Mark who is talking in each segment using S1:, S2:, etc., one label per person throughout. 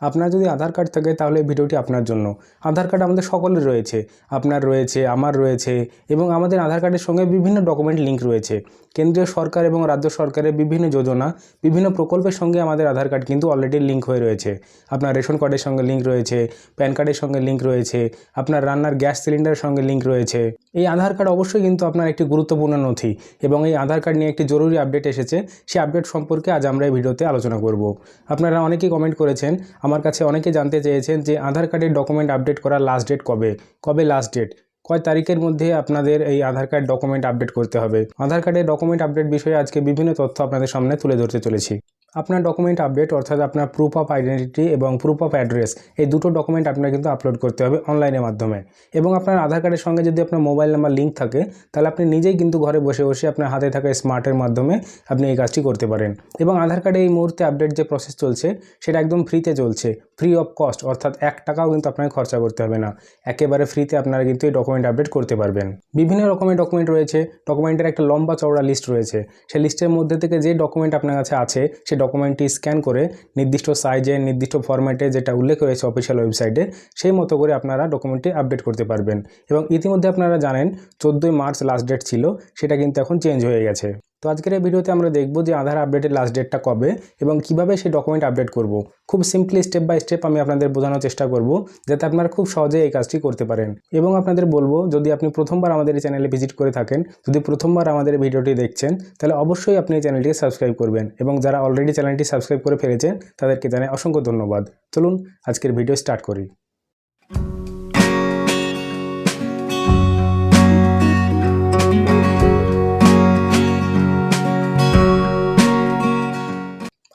S1: আপনার যদি আধার কার্ড থাকে তাহলে ভিডিওটি আপনার জন্য। আধার কার্ড আমাদের সকলের রয়েছে। আপনার রয়েছে, আমার রয়েছে এবং আমাদের আধার কার্ডের সঙ্গে বিভিন্ন ডকুমেন্ট লিঙ্ক রয়েছে। কেন্দ্রীয় সরকার এবং রাজ্য সরকারের বিভিন্ন যোজনা, বিভিন্ন প্রকল্পের সঙ্গে আমাদের আধার কার্ড কিন্তু অলরেডি লিঙ্ক হয়ে রয়েছে। আপনার রেশন কার্ডের সঙ্গে লিঙ্ক রয়েছে, প্যান কার্ডের সঙ্গে লিঙ্ক রয়েছে, আপনার রান্নার গ্যাস সিলিন্ডারের সঙ্গে লিঙ্ক রয়েছে। এই আধার কার্ড অবশ্যই কিন্তু আপনার একটি গুরুত্বপূর্ণ নথি এবং এই আধার কার্ড নিয়ে একটি জরুরি আপডেট এসেছে। সেই আপডেট সম্পর্কে আজ আমরা এই ভিডিওতে আলোচনা করব। আপনারা অনেকেই কমেন্ট করেছেন আমার কাছে অনেকে জানতে চেয়েছেন যে আধার কার্ডের ডকুমেন্ট আপডেট করার লাস্ট ডেট কবে? কবে লাস্ট ডেট কয় তারিখের মধ্যে আপনাদের এই আধার কার্ড ডকুমেন্ট আপডেট করতে হবে? আধার কার্ডের ডকুমেন্ট আপডেট বিষয়ে আজকে বিভিন্ন তথ্য আপনাদের সামনে তুলে ধরতে চলেছি। আপনার ডকুমেন্ট আপডেট অর্থাৎ আপনার প্রুফ অফ আইডেন্টিটি এবং প্রুফ অফ অ্যাড্রেস এই দুটো ডকুমেন্ট আপনার কিন্তু আপলোড করতে হবে অনলাইনের মাধ্যমে। এবং আপনার আধার কার্ডের সঙ্গে যদি আপনার মোবাইল নাম্বার লিঙ্ক থাকে, তাহলে আপনি নিজেই কিন্তু ঘরে বসে বসে আপনার হাতে থাকা স্মার্টের মাধ্যমে আপনি এই কাজটি করতে পারেন। এবং আধার কার্ডে এই মুহূর্তে আপডেট যে প্রসেস চলছে, সেটা একদম ফ্রিতে চলছে। ফ্রি অফ কস্ট অর্থাৎ এক টাকাও কিন্তু আপনাকে খরচা করতে হবে না। একেবারে ফ্রিতে আপনারা কিন্তু এই ডকুমেন্ট আপডেট করতে পারবেন। বিভিন্ন রকমের ডকুমেন্ট রয়েছে ডকুমেন্টের একটা লম্বা চওড়া লিস্ট রয়েছে। সেই লিস্টের মধ্যে থেকে যে ডকুমেন্ট আপনার কাছে আছে সেই ডকুমেন্টটি স্ক্যান করে নির্দিষ্ট সাইজে নির্দিষ্ট ফরম্যাটে যেটা উল্লেখ রয়েছে অফিসিয়াল ওয়েবসাইটে সেই মতো করে আপনারা ডকুমেন্টটি আপডেট করতে পারবেন। এবং ইতিমধ্যে আপনারা জানেন, চোদ্দোই মার্চ লাস্ট ডেট ছিল, সেটা কিন্তু এখন চেঞ্জ হয়ে গেছে। তো আজকের এই ভিডিওতে আমরা দেখব যে আধার আপডেটের লাস্ট ডেটটা কবে এবং কীভাবে সেই ডকুমেন্ট আপডেট করব। খুব সিম্পলি স্টেপ বাই স্টেপ আমি আপনাদের বোঝানোর চেষ্টা করব যাতে আপনারা খুব সহজে এই কাজটি করতে পারেন। এবং আপনাদের বলব, যদি আপনি প্রথমবার আমাদের এই চ্যানেলে ভিজিট করে থাকেন, যদি প্রথমবার আমাদের ভিডিওটি দেখছেন, তাহলে অবশ্যই আপনি এই চ্যানেলটিকে সাবস্ক্রাইব করবেন এবং যারা অলরেডি চ্যানেলটি সাবস্ক্রাইব করে ফেলেছেন, তাদেরকে জানাই অসংখ্য ধন্যবাদ। চলুন আজকের ভিডিও স্টার্ট করি।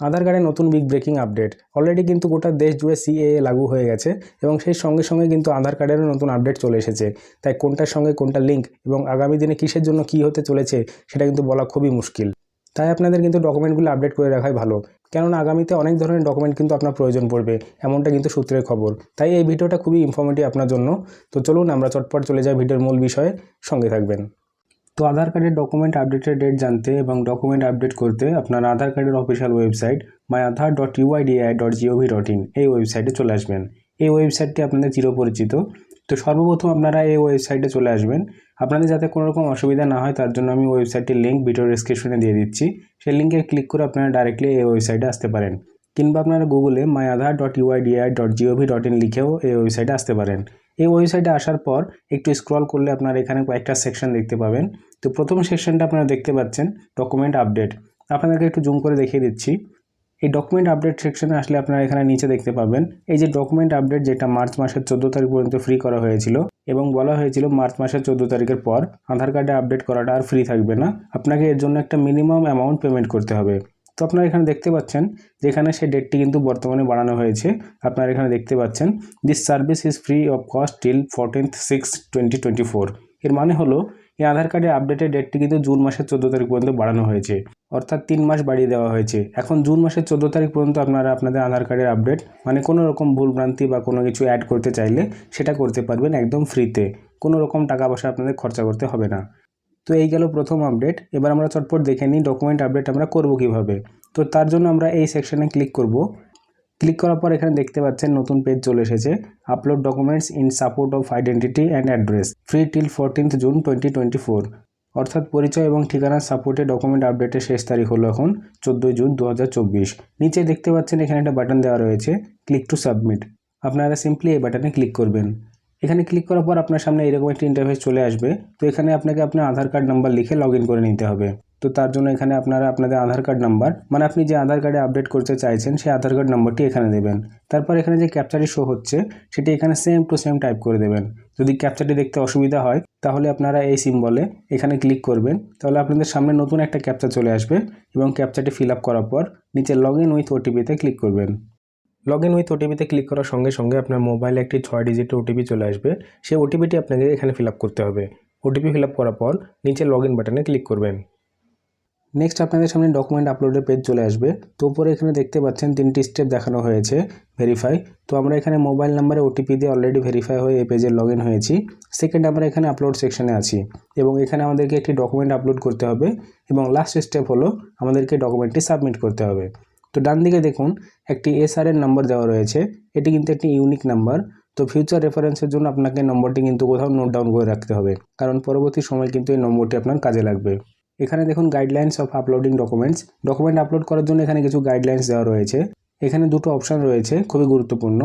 S1: আধার কার্ডে নতুন বিগ ব্রেকিং আপডেট অলরেডি কিন্তু গোটা দেশ জুড়ে সিএএ লাগু হয়ে গেছে এবং সেই সঙ্গে সঙ্গে কিন্তু আধার কার্ডেরও নতুন আপডেট চলে এসেছে। তাই কোনটার সঙ্গে কোনটা লিঙ্ক এবং আগামী দিনে কিসের জন্য কী হতে চলেছে সেটা কিন্তু বলা খুবই মুশকিল। তাই আপনাদের কিন্তু ডকুমেন্টগুলো আপডেট করে রাখাই ভালো। কেননা আগামীতে অনেক ধরনের ডকুমেন্ট কিন্তু আপনার প্রয়োজন পড়বে, এমনটা কিন্তু সূত্রের খবর। তাই এই ভিডিওটা খুবই ইনফর্মেটিভ আপনার জন্য। তো চলুন আমরা চটপট চলে যাই ভিডিওর মূল বিষয়ে। সঙ্গে থাকবেন। তো আধার কার্ডের ডকুমেন্ট আপডেটের ডেট জানতে এবং ডকুমেন্ট আপডেট করতে আপনার আধার কার্ডের official website my Aadhaar dot UIDAI dot GOV dot in এই ওয়েবসাইটে চলে আসবেন। এই ওয়েবসাইটটি আপনাদের চিরপরিচিত। তো সর্বপ্রথম আপনারা এই ওয়েবসাইটে চলে আসবেন। আপনাদের যাতে কোনো রকম অসুবিধা না হয়, তার জন্য আমি ওয়েবসাইটটির লিঙ্ক ভিডিও ডিসক্রিপশনে দিয়ে দিচ্ছি। সেই লিঙ্কে ক্লিক করে আপনারা ডাইরেক্টলি এই ওয়েবসাইটে আসতে পারেন। কিংবা আপনারা গুগলে my Aadhaar dot UIDAI dot GOV dot in লিখেও এই ওয়েবসাইটে আসতে পারেন। এই ওয়েবসাইটে আসার পর একটু স্ক্রল করলে আপনারা এখানে কয়েকটা সেকশন দেখতে পাবেন। তো প্রথম সেকশনটা আপনারা দেখতে পাচ্ছেন ডকুমেন্ট আপডেট আপনাদেরকে একটু জুম করে দেখিয়ে দিচ্ছি। এই ডকুমেন্ট আপডেট সেকশনে আসলে আপনারা এখানে নিচে দেখতে পাবেন, এই যে ডকুমেন্ট আপডেট যেটা মার্চ মাসের চোদ্দ তারিখ পর্যন্ত ফ্রি করা হয়েছিল, এবং বলা হয়েছিল মার্চ মাসের চোদ্দ তারিখের পর আধার কার্ডে আপডেট করাটা আর ফ্রি থাকবে না। আপনাকে এর জন্য একটা মিনিমাম অ্যামাউন্ট পেমেন্ট করতে হবে। তো আপনারা এখানে দেখতে পাচ্ছেন যে এখানে সেই ডেটটি কিন্তু বর্তমানে বাড়ানো হয়েছে। আপনারা এখানে দেখতে পাচ্ছেন this service is free of cost till fourteenth six twenty twenty four এর মানে হলো, এই আধার কার্ডের আপডেটের ডেটটি কিন্তু জুন মাসের চোদ্দ তারিখ পর্যন্ত বাড়ানো হয়েছে। অর্থাৎ তিন মাস বাড়িয়ে দেওয়া হয়েছে। এখন জুন মাসের চোদ্দ তারিখ পর্যন্ত আপনারা আপনাদের আধার কার্ডের আপডেট মানে কোনো রকম ভুলভ্রান্তি বা কোনো কিছু অ্যাড করতে চাইলে সেটা করতে পারবেন একদম ফ্রিতে কোনো রকম টাকা পয়সা আপনাদের খরচা করতে হবে না। তো এই গেল প্রথম আপডেট এবার আমরা চটপট দেখে নিই ডকুমেন্ট আপডেট আমরা করব কীভাবে। তো তার জন্য আমরা এই সেকশনে ক্লিক করব। ক্লিক করার পর এখানে দেখতে পাচ্ছেন নতুন পেজ চলে এসেছে। Upload documents in support of identity and address free till fourteenth June twenty twenty four অর্থাৎ পরিচয় এবং ঠিকানার সাপোর্টে ডকুমেন্ট আপডেটের শেষ তারিখ হলো এখন চোদ্দোই জুন দু হাজার চব্বিশ। নিচে দেখতে পাচ্ছেন এখানে একটা বাটন দেওয়া রয়েছে ক্লিক টু সাবমিট আপনারা সিম্পলি এই বাটনে ক্লিক করবেন। এখানে ক্লিক করার পর আপনার সামনে এরকম একটি ইন্টারফেস চলে আসবে। তো এখানে আপনাকে আপনার আধার কার্ড নাম্বার লিখে লগ করে নিতে হবে। তো তার জন্য এখানে আপনারা আপনাদের আধার কার্ড নাম্বার মানে আপনি যে আধার কার্ডে আপডেট করতে চাইছেন, সেই আধার কার্ড নাম্বারটি এখানে দেবেন। তারপর এখানে যে ক্যাপচারটি শো হচ্ছে, সেটি এখানে সেম টু সেম টাইপ করে দেবেন। যদি ক্যাপচারটি দেখতে অসুবিধা হয়, তাহলে আপনারা এই সিম্বলে এখানে ক্লিক করবেন। তাহলে আপনাদের সামনে নতুন একটা ক্যাপচার চলে আসবে এবং ক্যাপচারটি ফিল আপ করার পর নিচে লগ ইন উইথ ওটিপিতে ক্লিক করবেন। লগ ইন উইথ ওটিপিতে ক্লিক করার সঙ্গে সঙ্গে আপনার মোবাইলে একটি ছয় ডিজিটের ওটিপি চলে আসবে। সেই ওটিপিটি আপনাকে এখানে ফিল করতে হবে। ওটিপি ফিল করার পর নিচে লগ ইন বাটনে ক্লিক করবেন। নেক্সট আপনাদের সামনে ডকুমেন্ট আপলোডের পেজ চলে আসবে। তো উপরে এখানে দেখতে পাচ্ছেন তিনটি স্টেপ দেখানো হয়েছে ভেরিফাই তো আমরা এখানে মোবাইল নাম্বারে ওটিপি দিয়ে অলরেডি ভেরিফাই হয়ে এই পেজে লগ ইন হয়েছি। সেকেন্ড আমরা এখানে আপলোড সেকশনে আছি এবং এখানে আমাদেরকে একটি ডকুমেন্ট আপলোড করতে হবে এবং লাস্ট স্টেপ হলো আমাদেরকে ডকুমেন্টটি সাবমিট করতে হবে। তো ডান দিকে দেখুন, একটি এসআর এর নাম্বার দেওয়া রয়েছে। এটি কিন্তু একটি ইউনিক নাম্বার তো ফিউচার রেফারেন্সের জন্য আপনাকে নম্বরটি কিন্তু কোথাও নোট ডাউন করে রাখতে হবে। কারণ পরবর্তী সময় কিন্তু এই নম্বরটি আপনার কাজে লাগবে। এখানে দেখুন guidelines of uploading documents document upload করার জন্য এখানে কিছু গাইডলাইন্স দেওয়া রয়েছে। এখানে দুটো অপশন রয়েছে, খুবই গুরুত্বপূর্ণ।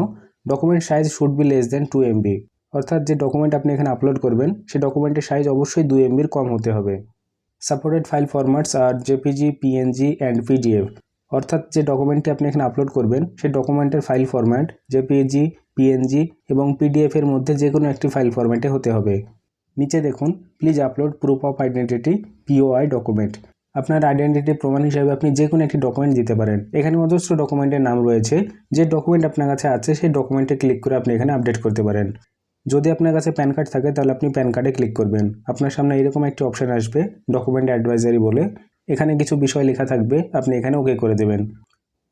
S1: Document size should be less than two MB অর্থাৎ যে ডকুমেন্ট আপনি এখানে আপলোড করবেন সেই ডকুমেন্টের সাইজ অবশ্যই দুই এমবির কম হতে হবে। Supported file formats are JPG PNG and PDF অর্থাৎ যে ডকুমেন্টটি আপনি এখানে আপলোড করবেন, সেই ডকুমেন্টের ফাইল ফরম্যাট জেপিজি পিএনজি এবং পিডিএফ এর মধ্যে যে কোনো একটি ফাইল ফরম্যাটে হতে হবে। নিচে দেখুন please upload proof of identity POI document আপনার আইডেন্টিটি প্রমাণ হিসাবে আপনি যে কোনো একটি ডকুমেন্ট দিতে পারেন। এখানে অজস্র ডকুমেন্টের নাম রয়েছে। যে ডকুমেন্ট আপনার কাছে আছে, সেই ডকুমেন্টে ক্লিক করে আপনি এখানে আপডেট করতে পারেন। যদি আপনার কাছে প্যান কার্ড থাকে, তাহলে আপনি প্যান কার্ডে ক্লিক করবেন। আপনার সামনে এরকম একটি অপশন আসবে ডকুমেন্ট অ্যাডভাইজারি বলে। এখানে কিছু বিষয় লেখা থাকবে, আপনি এখানে ওকে করে দেবেন।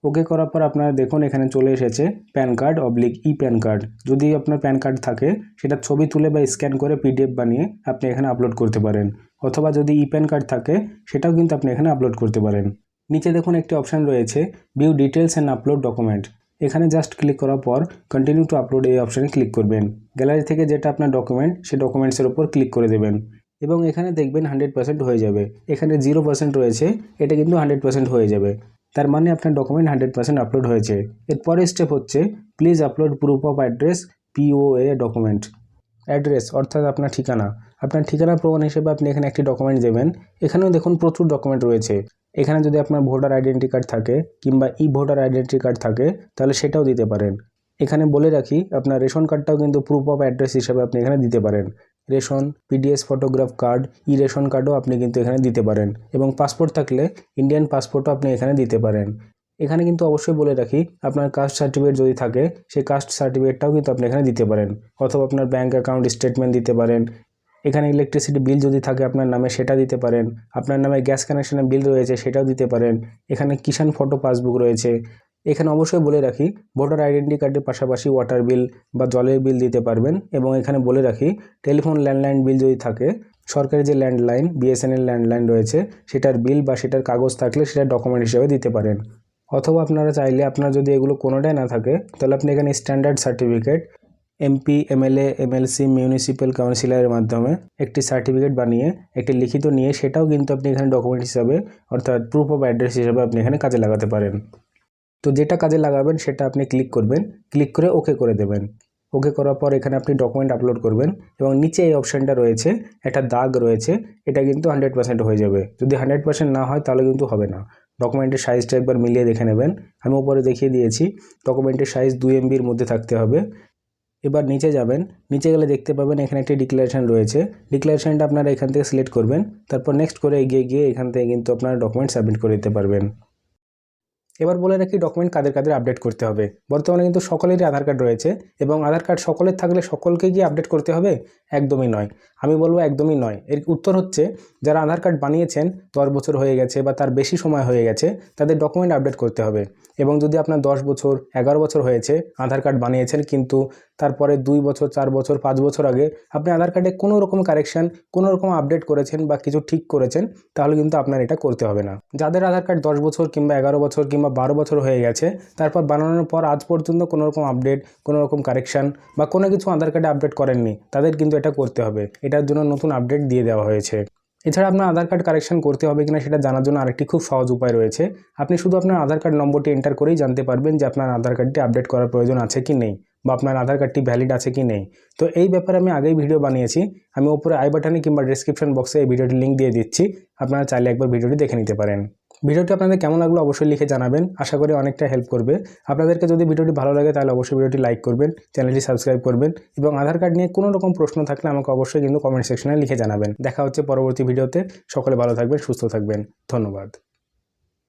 S1: ওকে করার পর আপনারা দেখুন, এখানে চলে এসেছে PAN card oblique e PAN card. যদি আপনার প্যান কার্ড থাকে, সেটা ছবি তুলে বা স্ক্যান করে পিডিএফ বানিয়ে আপনি এখানে আপলোড করতে পারেন। অথবা যদি ই প্যান কার্ড থাকে, সেটাও কিন্তু আপনি এখানে আপলোড করতে পারেন। নিচে দেখুন, একটি অপশান রয়েছে view details and upload document এখানে জাস্ট ক্লিক করার পর কন্টিনিউ টু আপলোড এই অপশানে ক্লিক করবেন। গ্যালারি থেকে যেটা আপনার ডকুমেন্ট সেই ডকুমেন্টসের উপর ক্লিক করে দেবেন। এবং এখানে দেখবেন হান্ড্রেড পার্সেন্ট হয়ে যাবে। এখানে জিরো পার্সেন্ট রয়েছে, এটা কিন্তু হান্ড্রেড পার্সেন্ট হয়ে যাবে। তার মানে আপনার ডকুমেন্ট হান্ড্রেড পার্সেন্ট আপলোড হয়েছে। এর পরের স্টেপ হচ্ছে please upload proof of address POA document address অর্থাৎ আপনার ঠিকানা। আপনার ঠিকানা প্রমাণ হিসেবে আপনি এখানে একটি ডকুমেন্ট দেবেন। এখানেও দেখুন প্রচুর ডকুমেন্ট রয়েছে। এখানে যদি আপনার ভোটার আইডেন্টি কার্ড থাকে কিংবা ই ভোটার আইডেন্টি কার্ড থাকে, তাহলে সেটাও দিতে পারেন। এখানে বলে রাখি, আপনার রেশন কার্ডটাও কিন্তু প্রুফ অফ অ্যাড্রেস হিসেবে আপনি এখানে দিতে পারেন। Ration PDS photograph card e ration কার্ডও আপনি কিন্তু এখানে দিতে পারেন এবং পাসপোর্ট থাকলে ইন্ডিয়ান পাসপোর্টও আপনি এখানে দিতে পারেন। এখানে কিন্তু অবশ্যই বলে রাখি, আপনার কাস্ট সার্টিফিকেট যদি থাকে, সেই কাস্ট সার্টিফিকেটটাও কিন্তু আপনি এখানে দিতে পারেন। অথবা আপনার ব্যাঙ্ক অ্যাকাউন্ট স্টেটমেন্ট দিতে পারেন। এখানে ইলেকট্রিসিটি বিল যদি থাকে আপনার নামে, সেটা দিতে পারেন। আপনার নামে গ্যাস কানেকশনের বিল রয়েছে, সেটাও দিতে পারেন। এখানে কিষাণ ফটো পাসবুক রয়েছে। এখানে অবশ্যই বলে রাখি, ভোটার আইডেন্টি কার্ডের পাশাপাশি ওয়াটার বিল বা জলের বিল দিতে পারবেন এবং এখানে বলে রাখি, টেলিফোন ল্যান্ডলাইন বিল যদি থাকে, সরকারি যে ল্যান্ডলাইন, বিএসএনএল ল্যান্ডলাইন রয়েছে, সেটার বিল বা সেটার কাগজ থাকলে সেটা ডকুমেন্ট হিসেবে দিতে পারেন। অথবা আপনারা চাইলে আপনার যদি এগুলো কোনোটাই না থাকে, তাহলে আপনি এখানে standard certificate, MP, MLA, MLC, municipal কাউন্সিলরের মাধ্যমে একটি সার্টিফিকেট বানিয়ে, একটি লিখিত নিয়ে সেটাও কিন্তু আপনি এখানে ডকুমেন্ট হিসাবে, অর্থাৎ প্রুফ অফ অ্যাড্রেস হিসাবে আপনি এখানে কাজে লাগাতে পারেন। তো যেটা কাজে লাগাবেন সেটা আপনি ক্লিক করবেন ক্লিক করে ওকে করে দেবেন। ওকে করার পর এখানে আপনি ডকুমেন্ট আপলোড করবেন এবং নিচে এই অপশানটা রয়েছে, একটা দাগ রয়েছে, এটা কিন্তু হান্ড্রেড পার্সেন্ট হয়ে যাবে। যদি হান্ড্রেড পার্সেন্ট না হয় তাহলে কিন্তু হবে না। ডকুমেন্টের সাইজটা একবার মিলিয়ে দেখে নেবেন। আমি উপরে দেখিয়ে দিয়েছি ডকুমেন্টের সাইজ দুই এমবির মধ্যে থাকতে হবে। এবার নিচে যাবেন, নিচে গেলে দেখতে পাবেন এখানে একটি ডিক্লারেশন রয়েছে। ডিক্লারেশনটা আপনারা এখান থেকে সিলেক্ট করবেন, তারপর নেক্সট করে এগিয়ে গিয়ে এখান থেকে কিন্তু আপনারা ডকুমেন্ট সাবমিট করে দিতে পারবেন। এবার বলে রাখি ডকুমেন্ট কাদের কাদের আপডেট করতে হবে। বর্তমানে কিন্তু সকলেরই আধার কার্ড রয়েছে এবং আধার কার্ড সকলের থাকলে সকলকে গিয়ে আপডেট করতে হবে, একদমই নয়। আমি বলব একদমই নয়। এর উত্তর হচ্ছে, যারা আধার কার্ড বানিয়েছেন, দশ বছর হয়ে গেছে বা তার বেশি সময় হয়ে গেছে, তাদের ডকুমেন্ট আপডেট করতে হবে। এবং যদি আপনার দশ বছর, এগারো বছর হয়েছে, আধার কার্ড বানিয়েছেন কিন্তু তারপরে দুই বছর, চার বছর, পাঁচ বছর আগে আপনি আধার কার্ডে কোনো রকম কারেকশান কোনো রকম আপডেট করেছেন বা কিছু ঠিক করেছেন, তাহলে কিন্তু আপনার এটা করতে হবে না। যাদের আধার কার্ড দশ বছর কিংবা এগারো বছর কিংবা বারো বছর হয়ে গেছে, তারপর বানানোর পর আজ পর্যন্ত কোনো রকম আপডেট কোনো রকম কারেকশান বা কোনো কিছু আধার কার্ডে আপডেট করেননি, তাদের কিন্তু এটা করতে হবে। এটার জন্য নতুন আপডেট দিয়ে দেওয়া হয়েছে। এছাড়া আপনার আধার কার্ড কারেকশন করতে হবে কিনা সেটা জানার জন্য আরেকটি খুব সহজ উপায় রয়েছে। আপনি শুধু আপনার আধার কার্ড নম্বরটি এন্টার করেই জানতে পারবেন যে আপনার আধার কার্ডটি আপডেট করার প্রয়োজন আছে কি নেই। বা আপনার আধার কার্ডটি ভ্যালিড আছে কি নেই। তো এই ব্যাপারে আমি আগেই ভিডিও বানিয়েছি। আমি উপরে আই বাটনে কিংবা ডিসক্রিপশন বক্সে এই ভিডিওটি লিঙ্ক দিয়ে দিচ্ছি। আপনারা চাইলে একবার ভিডিওটি দেখে নিতে পারেন। ভিডিওটি আপনাদের কেমন লাগল অবশ্যই লিখে জানাবেন। আশা করি অনেকটা হেল্প করবে। আপনাদেরকে যদি ভিডিওটি ভালো লাগে তাহলে অবশ্যই ভিডিওটি লাইক করবেন চ্যানেলটি সাবস্ক্রাইব করবেন এবং আধার কার্ড নিয়ে কোনো রকম প্রশ্ন থাকলে আমাকে অবশ্যই কিন্তু কমেন্ট সেকশনে লিখে জানাবেন। দেখা হচ্ছে পরবর্তী ভিডিওতে সকলে ভালো থাকবেন, সুস্থ থাকবেন। ধন্যবাদ।